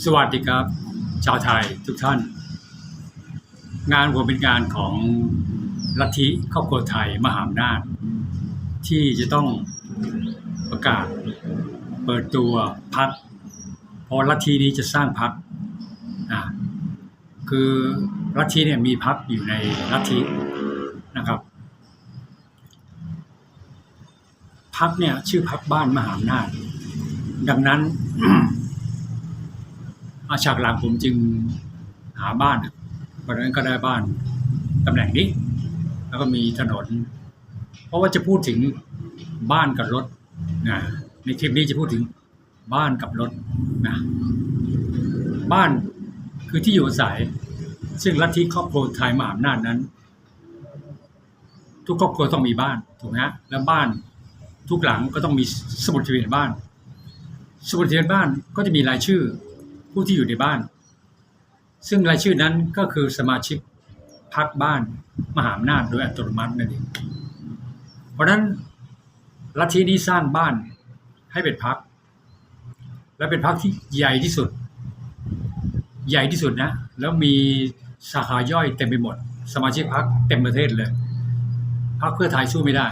สวัสดีครับ ชาวไทยทุกท่าน งานผมเป็นงานของลัทธิครอบครัวไทยมหาอำนาจ ที่จะต้องประกาศ เปิดตัวพักเพราะลัทธินี้จะสร้างพักอ่าคือลัทธิเนี่ยมีพักอยู่ในลัทธินะครับพักเนี่ยชื่อพักบ้านมหาอำนาจ ดังนั้น อาฉากหลังผมจึงหาบ้านเพราะฉะนั้นก็ได้บ้านตำแหน่งนี้ แล้วก็มีถนน เพราะว่าจะพูดถึงบ้านกับรถนะในคลิปนี้จะพูดถึงบ้านกับรถนะบ้านคือที่อยู่อาศัย ซึ่งลัทธิครอบครัวไทยมหาอำนาจนั้น ทุกครอบครัวต้องมีบ้านถูกไหมฮะแล้วบ้านทุกหลังก็ต้องมีสมุดทะเบียนบ้าน สมุดทะเบียนบ้านก็จะมีรายชื่อ ผู้ที่อยู่ในบ้าน ซึ่งรายชื่อนั้นก็คือสมาชิกพักบ้านมหาอำนาจโดยอัตโนมัตินั่นเองเพราะนั้นลัทธินี้สร้างบ้านให้เป็นพัก และเป็นพักที่ใหญ่ที่สุด ใหญ่ที่สุดนะ แล้วมีสาขาย่อยเต็มไปหมด สมาชิกพักเต็มประเทศเลยพักเพื่อไทยสู้ไม่ได้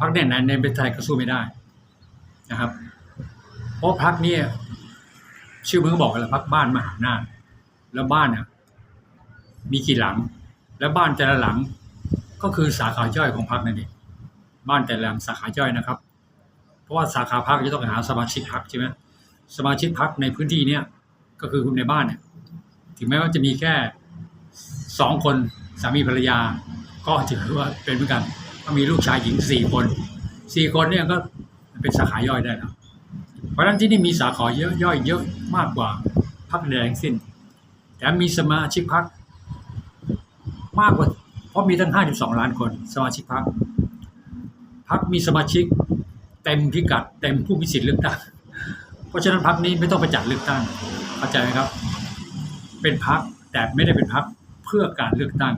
พักแน่นในประเทศไทยก็สู้ไม่ได้นะครับ เพราะพักเนี่ย ชื่อมันก็บอกกันแล้วพักบ้านมหาอำนาแล้วบ้านเนี่ยมีกี่หลัง แล้วบ้านแต่ละหลัง ก็คือสาขาย่อยของพักนั่นเองบ้านแต่ละหลังสาขาย่อยนะครับ เพราะว่าสาขาพักจะต้องหาสมาชิกพักใช่ไหมสมาชิกพักในพื้นที่เนี่ยก็คือคุณในบ้านเนี่ย ถึงแม้ว่าจะมีแค่สองคนสามีภรรยา ก็ถือว่าเป็นเหมือนกันก็มีลูกชายหญิงสี่คนสี่คนเนี่ยก็เป็นสาขาย่อยได้แล้ว เพราะฉะนั้นที่นี่มีสาขาเยอะย่อยเยอะมากกว่าพักใดทั้งสิ้นแถมมีสมาชิกพักมากกว่า เพราะมีตั้ง 52 ล้านคนสมาชิกพักพักมีสมาชิกเต็มพิกัด เต็มผู้มีสิทธิ์เลือกตั้ง เพราะฉะนั้นพักนี้ไม่ต้องไปจัดเลือกตั้งเข้าใจไหมครับ เป็นพักแต่ไม่ได้เป็นพักเพื่อการเลือกตั้ง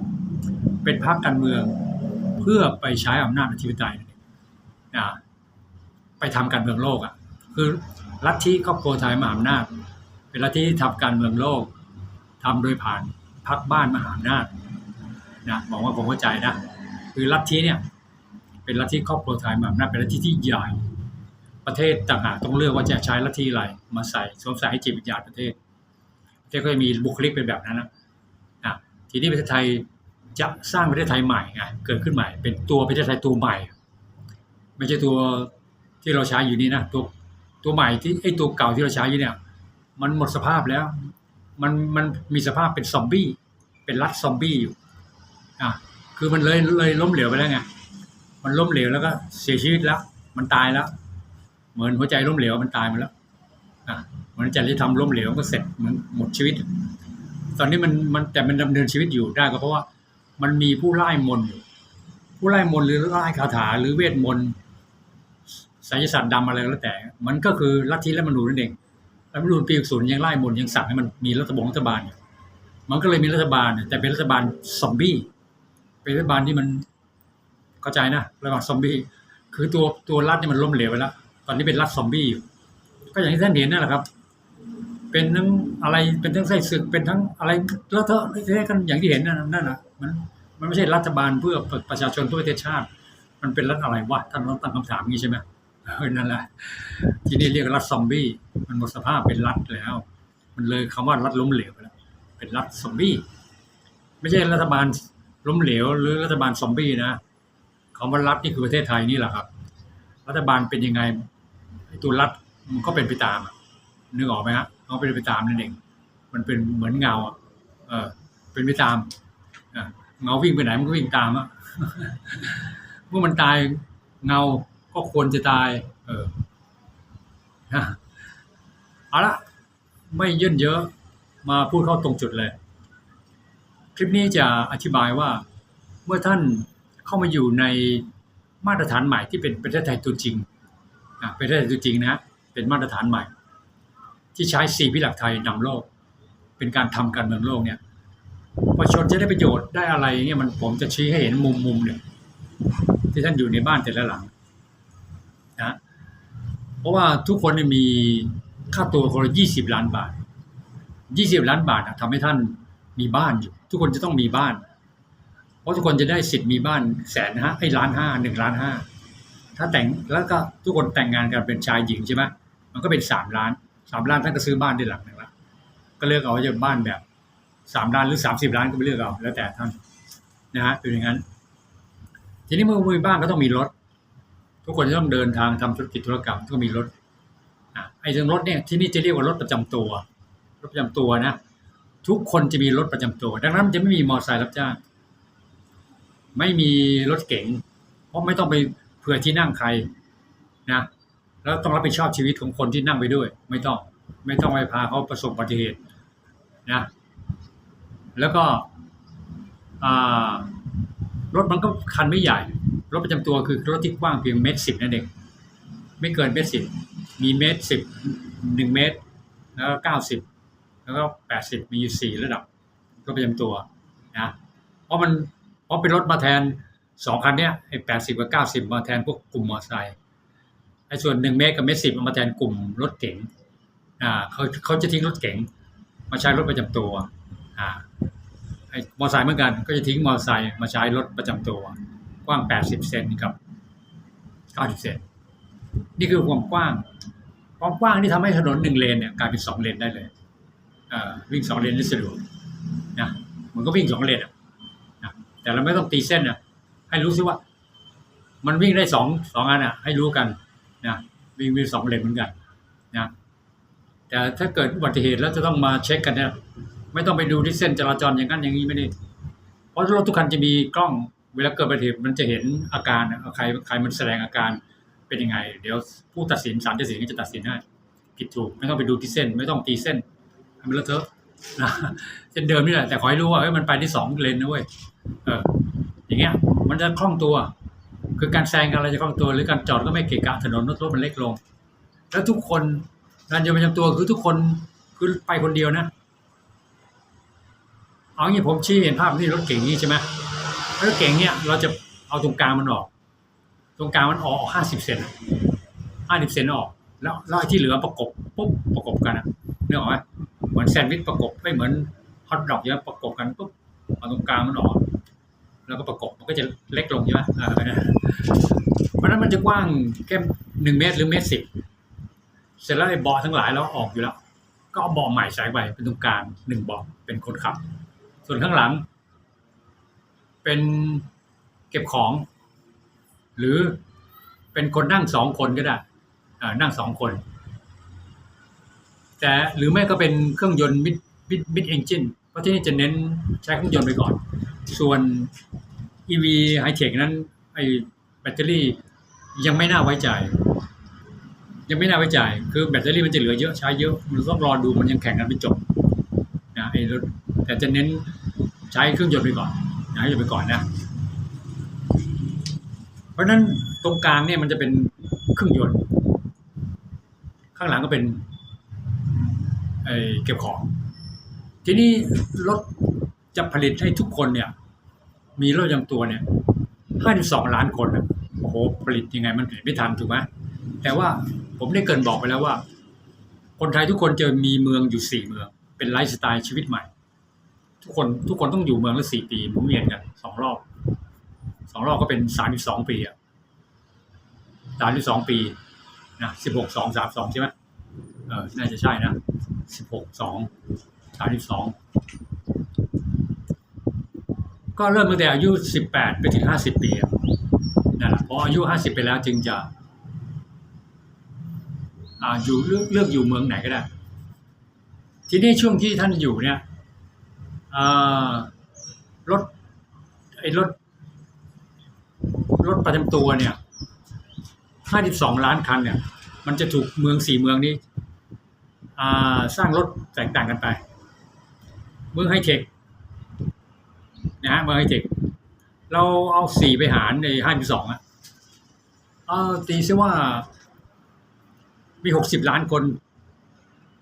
เป็นพักการเมืองเพื่อไปใช้อำนาจอธิปไตยอ่าไปทำการเมืองโลกอะ คือลัทธิครอบครัวไทยมหาอำนาจ เป็นลัทธิที่ทำการเมืองโลกทำโดยผ่านพักบ้านมหาอำนาจนะบอกว่าผมเข้าใจนะคือลัทธิเนี่ยเป็นลัทธิครอบครัวไทยมหาอำนาจเป็นลัทธิที่ใหญ่ประเทศต่างหากต้องเลือกว่าจะใช้ลัทธิอะไรมาใส่สวมใส่ให้จิตวิญญาณประเทศประเทศก็จะมีบุคลิกเป็นแบบนั้นนะอะทีนี้ประเทศไทยจะสร้างประเทศไทยใหม่ไงเกิดขึ้นใหม่ เป็นตัวประเทศไทยตัวใหม่ ไม่ใช่ตัวที่เราใช้อยู่นี่นะตัว ตัวใหม่ที่ไอ้ตัวเก่าที่เราใช้อยู่เนี่ย มันหมดสภาพแล้ว มันมันมีสภาพเป็นซอมบี้เป็นรัฐซอมบี้อยู่อะคือมันเลยเลยล้มเหลวไปแล้วไงมันล้มเหลวแล้วก็เสียชีวิตแล้ว มันตายแล้ว เหมือนหัวใจล้มเหลวมันตายมาแล้วอะเหมือนจริยธรรมล้มเหลวก็เสร็จเหมือนหมดชีวิต ตอนนี้มันมันแต่มันดำเนินชีวิตอยู่ได้ก็เพราะว่า มันมีผู้ไล่มนอยู่ผู้ไล่มนหรือไล่คาถาหรือเวทมนต์ ไสยศาสตร์ดำอะไรก็แล้วแต่ มันก็คือลัทธิและมนูญนั่นเองรัฐธรรมนูญปี60ยังไล่มนยังสั่งให้มันมีรัฐบงรัฐบาลอยู่มันก็เลยมีรัฐบาลเนี่ยแต่เป็นรัฐบาลซอมบี้เป็นรัฐบาลที่มันเข้าใจนะรัฐบาลซอมบี้คือตัวตัวรัฐเนี่ยมันล้มเหลวไปแล้วตอนนี้เป็นรัฐซอมบี้อยู่ก็อย่างที่ท่านเห็นนั่นแหละครับ เป็นทั้งอะไรเป็นทั้งไส้ศึกเป็นทั้งอะไรแล้วเถอะกันอย่างที่เห็นนั่นนั่นแหละมันมันไม่ใช่รัฐบาลเพื่อประชาชนเพื่อประเทศชาติ มันเป็นรัฐอะไรวะท่านต้องตั้งคำถามนี้ใช่ไหม นั่นแหละ ที่นี่เรียกรัฐซอมบี้ มันหมดสภาพเป็นรัฐแล้ว มันเลยคำว่ารัฐล้มเหลวไปแล้ว เป็นรัฐซอมบี้ ไม่ใช่รัฐบาลล้มเหลว หรือรัฐบาลซอมบี้นะคำว่ารัฐนี่คือประเทศไทยนี่แหละครับ รัฐบาลเป็นยังไงตัวรัฐมันก็เป็นไปตามนึกออกไหมฮะมันเป็นไปตามนั่นเอง มันเป็นเหมือนเงาเออเป็นไปตามเงาวิ่งไปไหนมันก็วิ่งตามอะเมื่อมันตายเงา ก็ควรจะตาย เออเอาละไม่เยินเยอะมาพูดเข้าตรงจุดเลย คลิปนี้จะอธิบายว่าเมื่อท่านเข้ามาอยู่ในมาตรฐานใหม่ที่เป็นประเทศไทยตัวจริงอะประเทศไทยตัวจริงนะเป็นมาตรฐานใหม่ ที่ใช้สี่พิหลักไทยนำโลก เป็นการทำการเมืองโลกเนี่ยประชาชนจะได้ประโยชน์ได้อะไรเนี่ยมันผมจะชี้ให้เห็นมุมมุมเนี่ยที่ท่านอยู่ในบ้านแต่ละหลัง เพราะว่าทุกคนมีค่าตัวคนละยี่สิบล้านบาทยี่สิบล้านบาทอะทำให้ท่านมีบ้านอยู่ ทุกคนจะต้องมีบ้าน เพราะทุกคนจะได้สิทธิ์มีบ้านแสนห้าไอ้ล้านห้าหนึ่งล้านห้าถ้าแต่งแล้วก็ทุกคนแต่งงานกันเป็นชายหญิงใช่ไหมมันก็เป็นสามล้านสามล้านท่านก็ซื้อบ้านได้หลังหนึ่งละก็เลือกเอาว่าจะบ้านแบบสามล้านหรือสามสิบล้านก็ไปเลือกเอาแล้วแต่ท่านนะฮะเป็นอย่างนั้น ทีนี้เมื่อมีบ้านก็ต้องมีรถ ทุกคนจะต้องเดินทางทำธุรกิจธุรกรรมต้องมีรถอะไอ้เรื่องรถเนี่ยที่นี่จะเรียกว่ารถประจำตัวรถประจำตัวนะ ทุกคนจะมีรถประจำตัว ดังนั้นจะไม่มีมอเตอร์ไซค์รับจ้างไม่มีรถเก๋งเพราะไม่ต้องไปเผื่อที่นั่งใครนะแล้วต้องรับผิดชอบชีวิตของคนที่นั่งไปด้วย ไม่ต้อง ไม่ต้องไปพาเขาประสบอุบัติเหตุนะแล้วก็รถมันก็คันไม่ใหญ่ รถประจำตัวคือรถที่กว้างเพียงเมตรสิบนั่นเองไม่เกินเมตรสิบมีเมตรสิบหนึ่งเมตร แล้วก็เก้าสิบแล้วก็แปดสิบมีอยู่สี่ระดับรถประจำตัวนะเพราะมันเพราะเป็นรถมาแทนสองคันเนี้ยไอ้แปดสิบกับเก้าสิบมาแทนพวกกลุ่มมอเตอร์ไซค์ไอ้ส่วนหนึ่งเมตรกับเมตรสิบมาแทนกลุ่มรถเก๋งอ่าเขาเขาจะทิ้งรถเก๋งมาใช้รถประจำตัวอ่าไอ้มอเตอร์ไซค์เหมือนกันก็จะทิ้งมอเตอร์ไซค์มาใช้รถประจำตัว กว้าง 80 เซนกับ 90 เซนนี่คือความกว้าง ความกว้างที่ทำให้ถนนหนึ่งเลนเนี่ยกลายเป็นสองเลนได้เลยอ่อวิ่งสองเลนได้สะดวกนะมันก็วิ่งสองเลนอะนะแต่เราไม่ต้องตีเส้นนะให้รู้ซิว่า มันวิ่งได้สองสองอันอะ ให้รู้กันนะวิ่งวิ่งสองเลนเหมือนกันนะแต่ถ้าเกิดอุบัติเหตุแล้วจะต้องมาเช็คกันเนี่ยไม่ต้องไปดูที่เส้นจราจรอย่างนั้นอย่างนี้ไม่ได้เพราะรถทุกคันจะมีกล้อง เวลาเกิดอุบัติเหตุมันจะเห็นอาการอะใครใครมันแสดงอาการเป็นยังไง เดี๋ยวผู้ตัดสินศาลตัดสินก็จะตัดสินให้ผิดถูกไม่ต้องไปดูที่เส้น ไม่ต้องตีเส้นมันเลอะเทอะนะเส้นเดิมนี่แหละแต่ขอให้รู้ว่าเฮ้ยมันไปที่สองเลนนะเว้ยเออ อย่างเงี้ย มันจะคล่องตัว คือการแซงกันอะไรจะคล่องตัว หรือการจอดก็ไม่เกะกะถนนรถรถมันเล็กลง แล้วทุกคนการจะประจำตัวคือทุกคนคือไปคนเดียวนะเอางี้ผมชี้เห็นภาพที่รถเก่งนี้ใช่ไหม รถเก่งเนี่ยเราจะเอาตรงกลางมันออก ตรงกลางมันออกห้าสิบเซนห้าสิบเซนออก แล้วแล้วที่เหลือประกบปุ๊บประกบกันอะนึกออกไหมเหมือนแซนด์วิชประกบไม่เหมือนฮอทดอกเนี่ยประกบกันปุ๊บเอาตรงกลางมันออก แล้วก็ประกบมันก็จะเล็กลงใช่ไหมอ่าเพราะฉะนั้นมันจะกว้างแค่หนึ่งเมตรหรือเมตรสิบเสร็จแล้วไอ้เบาะทั้งหลายเราออกอยู่แล้ว ก็เอาเบาะใหม่ใส่ไปเป็นตรงกลางหนึ่งเบาะเป็นคนขับ ส่วนข้างหลัง เป็นเก็บของ หรือเป็นคนนั่งสองคนก็ได้นั่งสองคน แต่หรือไม่ก็เป็นเครื่องยนต์มิดมิดมิดเอนจินเพราะที่นี่จะเน้นใช้เครื่องยนต์ไปก่อน ส่วน EV High Tech นั้นไอแบตเตอรี่ยังไม่น่าไว้ใจ ยังไม่น่าไว้ใจ คือแบตเตอรี่มันจะเหลือเยอะใช้เยอะมันต้องรอดูมันยังแข่งกันไม่จบนะไอ้รถแต่จะเน้นใช้เครื่องยนต์ไปก่อน นะให้ไปก่อนนะ เพราะฉะนั้นตรงกลางเนี่ยมันจะเป็นเครื่องยนต์ ข้างหลังก็เป็นไอเก็บของ ทีนี้รถจะผลิตให้ทุกคนเนี่ย มีรถประจำตัวเนี่ยห้าสองล้านคนโอ้โหผลิตยังไงมันผลิตไม่ทันถูกไหมแต่ว่าผมได้เกินบอกไปแล้วว่า คนไทยทุกคนจะมีเมืองอยู่สี่เมือง เป็นไลฟ์สไตล์ชีวิตใหม่ ทุกคนทุกคนต้องอยู่เมืองละสี่ปีหมุนเวียนกันสองรอบสองรอบก็เป็นสามสิบสองปีอะสามสิบสองปีนะสิบหกสองสามสองใช่ไหมเออน่าจะใช่นะสิบหกสองสามสิบสองก็เริ่มตั้งแต่อายุสิบแปดไปถึงห้าสิบปีอะนั่นแหละพออายุห้าสิบไปแล้วจึงจะ อ่าอยู่เลือกเลือกอยู่เมืองไหนก็ได้ ทีนี้ช่วงที่ท่านอยู่เนี่ย รถไอ้รถรถประจำตัวเนี่ยห้าสิบสองล้านคันเนี่ย มันจะถูกเมืองสี่เมืองนี้สร้างรถแตกต่างกันไป เมืองไฮเทคนะฮะเมืองไฮเทคเราเอาสี่ไปหารในห้าสิบสองอะตีซะว่า มีหกสิบล้านคน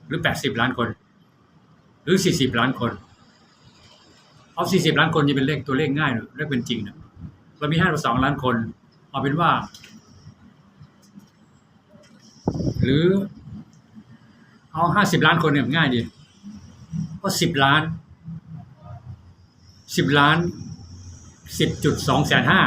หรือแปดสิบล้านคน หรือสี่สิบล้านคน เอาสี่สิบล้านคนจะเป็นเลขตัวเลขง่ายหรือเลขเป็นจริงนะเรามีห้าสองล้านคน เอาเป็นว่า หรือ เอาห้าสิบล้านคนเนี่ยง่ายดีก็สิบล้านสิบล้านสิบจุดสองแสนห้า